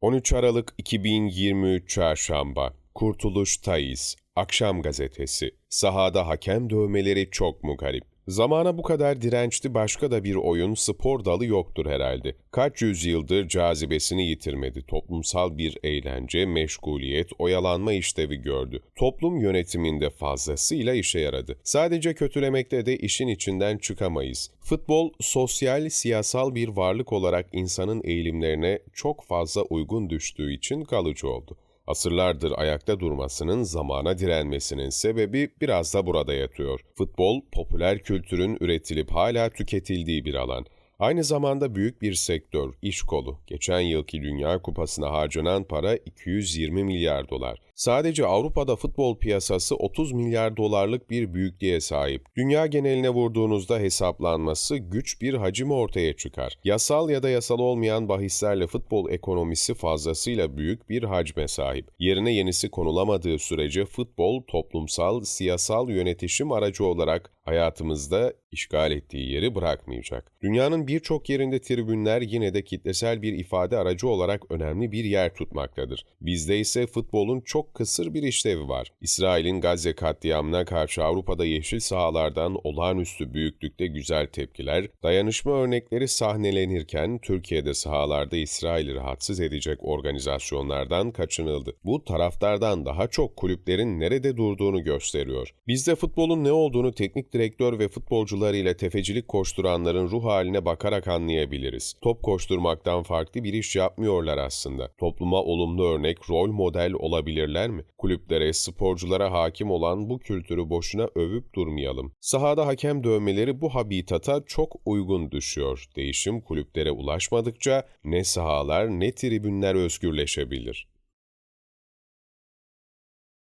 13 Aralık 2023 Çarşamba Kurtuluş Tayiz Akşam Gazetesi Sahada hakem dövmeleri çok mu garip? Zamana bu kadar dirençli başka da bir oyun spor dalı yoktur herhalde. Kaç yüzyıldır cazibesini yitirmedi. Toplumsal bir eğlence, meşguliyet, oyalanma işlevi gördü. Toplum yönetiminde fazlasıyla işe yaradı. Sadece kötülemekte de işin içinden çıkamayız. Futbol, sosyal, siyasal bir varlık olarak insanın eğilimlerine çok fazla uygun düştüğü için kalıcı oldu. Asırlardır ayakta durmasının, zamana direnmesinin sebebi biraz da burada yatıyor. Futbol, popüler kültürün üretilip hala tüketildiği bir alan. Aynı zamanda büyük bir sektör, iş kolu. Geçen yılki Dünya Kupası'na harcanan para 220 milyar dolar. Sadece Avrupa'da futbol piyasası 30 milyar dolarlık bir büyüklüğe sahip. Dünya geneline vurduğunuzda hesaplanması güç bir hacim ortaya çıkar. Yasal ya da yasal olmayan bahislerle futbol ekonomisi fazlasıyla büyük bir hacme sahip. Yerine yenisi konulamadığı sürece futbol toplumsal, siyasal yönetişim aracı olarak hayatımızda işgal ettiği yeri bırakmayacak. Dünyanın birçok yerinde tribünler yine de kitlesel bir ifade aracı olarak önemli bir yer tutmaktadır. Bizde ise futbolun çok kısır bir işlevi var. İsrail'in Gazze katliamına karşı Avrupa'da yeşil sahalardan olağanüstü büyüklükte güzel tepkiler, dayanışma örnekleri sahnelenirken Türkiye'de sahalarda İsrail'i rahatsız edecek organizasyonlardan kaçınıldı. Bu taraftardan daha çok kulüplerin nerede durduğunu gösteriyor. Bizde futbolun ne olduğunu teknik direktör ve futbolcularıyla tefecilik koşturanların ruh haline bakarak anlayabiliriz. Top koşturmaktan farklı bir iş yapmıyorlar aslında. Topluma olumlu örnek, rol model olabilirler mi? Kulüplere, sporculara hakim olan bu kültürü boşuna övüp durmayalım. Sahada hakem dövmeleri bu habitata çok uygun düşüyor. Değişim kulüplere ulaşmadıkça ne sahalar ne tribünler özgürleşebilir.